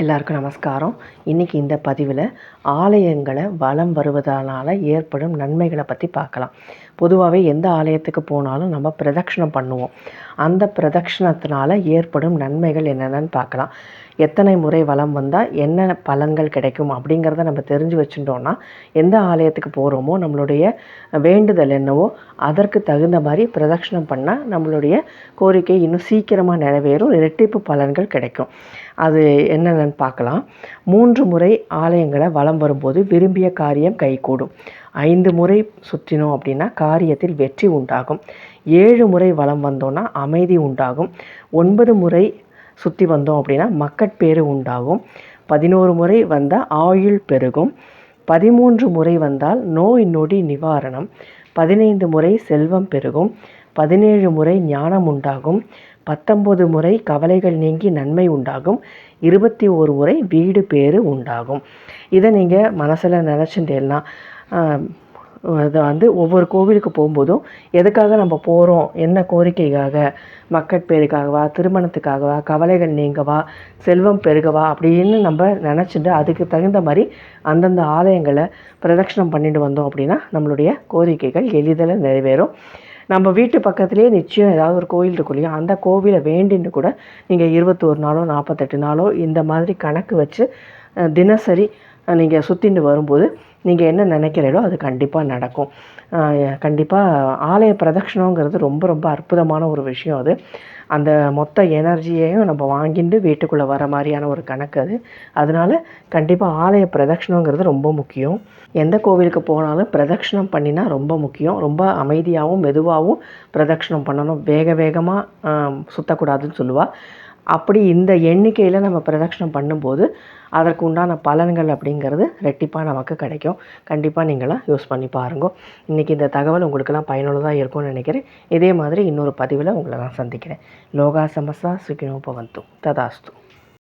எல்லாருக்கும் நமஸ்காரம். இன்றைக்கி இந்த பதிவில் ஆலயங்களை வலம் வருவதனால ஏற்படும் நன்மைகளை பற்றி பார்க்கலாம். பொதுவாகவே எந்த ஆலயத்துக்கு போனாலும் நம்ம பிரதட்சணம் பண்ணுவோம். அந்த பிரதட்சணத்தினால ஏற்படும் நன்மைகள் என்னென்னு பார்க்கலாம். எத்தனை முறை வளம் வந்தால் என்ன பலன்கள் கிடைக்கும் அப்படிங்கிறத நம்ம தெரிஞ்சு வச்சுட்டோன்னா எந்த ஆலயத்துக்கு போகிறோமோ நம்மளுடைய வேண்டுதல் என்னவோ அதற்கு தகுந்த மாதிரி பிரதட்சணம் பண்ணால் நம்மளுடைய கோரிக்கை இன்னும் சீக்கிரமாக நிறைவேறும் இரட்டிப்பு பலன்கள் கிடைக்கும். அது என்னென்னு பார்க்கலாம். மூன்று முறை ஆலயங்களை வலம் வரும்போது விரும்பிய காரியம் கைகூடும். ஐந்து முறை சுற்றினோம் அப்படின்னா காரியத்தில் வெற்றி உண்டாகும். ஏழு முறை வளம் வந்தோன்னா அமைதி உண்டாகும். ஒன்பது முறை சுற்றி வந்தோம் அப்படின்னா மக்கட்பேறு உண்டாகும். பதினோரு முறை வந்தால் ஆயுள் பெருகும். பதிமூன்று முறை வந்தால் நோய் நொடி நிவாரணம். பதினைந்து முறை செல்வம் பெருகும். பதினேழு முறை ஞானம் உண்டாகும். பத்தொம்பது முறை கவலைகள் நீங்கி நன்மை உண்டாகும். இருபத்தி ஒரு முறை வீடு பேறு உண்டாகும். இதை நீங்கள் மனசில் நினச்சிட்டேன்னா இதை வந்து ஒவ்வொரு கோவிலுக்கு போகும்போதும் எதுக்காக நம்ம போகிறோம் என்ன கோரிக்கைக்காக? மக்கட்பேருக்காகவா திருமணத்துக்காகவா? கவலைகள் நீங்கவா? செல்வம் பெருகவா? அப்படின்னு நம்ம நினச்சிட்டு அதுக்கு தகுந்த மாதிரி அந்தந்த ஆலயங்களை பிரதட்சணம் பண்ணிட்டு வந்தோம் அப்படின்னா நம்மளுடைய கோரிக்கைகள் எளிதில் நிறைவேறும். நம்ம வீட்டு பக்கத்துலேயே நிச்சயம் ஏதாவது ஒரு கோயில் இருக்கும் இல்லையா? அந்த கோவிலை வேண்டின்னு கூட நீங்கள் இருபத்தோரு நாளோ நாற்பத்தெட்டு நாளோ இந்த மாதிரி கணக்கு வச்சு தினசரி நீங்கள் சுற்றின்னு வரும்போது நீங்கள் என்ன நினைக்கிறீங்களோ அது கண்டிப்பாக நடக்கும். கண்டிப்பாக ஆலய பிரதட்சணங்கிறது ரொம்ப ரொம்ப அற்புதமான ஒரு விஷயம் அது. அந்த மொத்த எனர்ஜியையும் நம்ம வாங்கிட்டு வீட்டுக்குள்ளே வர மாதிரியான ஒரு கணக்கு அது. அதனால் கண்டிப்பாக ஆலய பிரதட்சணங்கிறது ரொம்ப முக்கியம். எந்த கோவிலுக்கு போனாலும் பிரதட்சணம் பண்ணினா ரொம்ப முக்கியம். ரொம்ப அமைதியாகவும் மெதுவாகவும் பிரதட்சணம் பண்ணணும். வேக வேகமாக சுற்றக்கூடாதுன்னு சொல்லுவாள் அப்படி இந்த எண்ணிக்கையில் நம்ம பிரதட்சணம் பண்ணும்போது அதற்கு உண்டான பலன்கள் அப்படிங்கிறது ரெட்டிப்பாக நமக்கு கிடைக்கும். கண்டிப்பாக நீங்களாம் யூஸ் பண்ணி பாருங்க. இன்றைக்கி இந்த தகவல் உங்களுக்கெல்லாம் பயனுள்ளதாக இருக்கும்னு நினைக்கிறேன். இதே மாதிரி இன்னொரு பதிவில் உங்களை நான் சந்திக்கிறேன். லோகா சமஸ்தா சுகினோ பவந்தும் ததாஸ்து.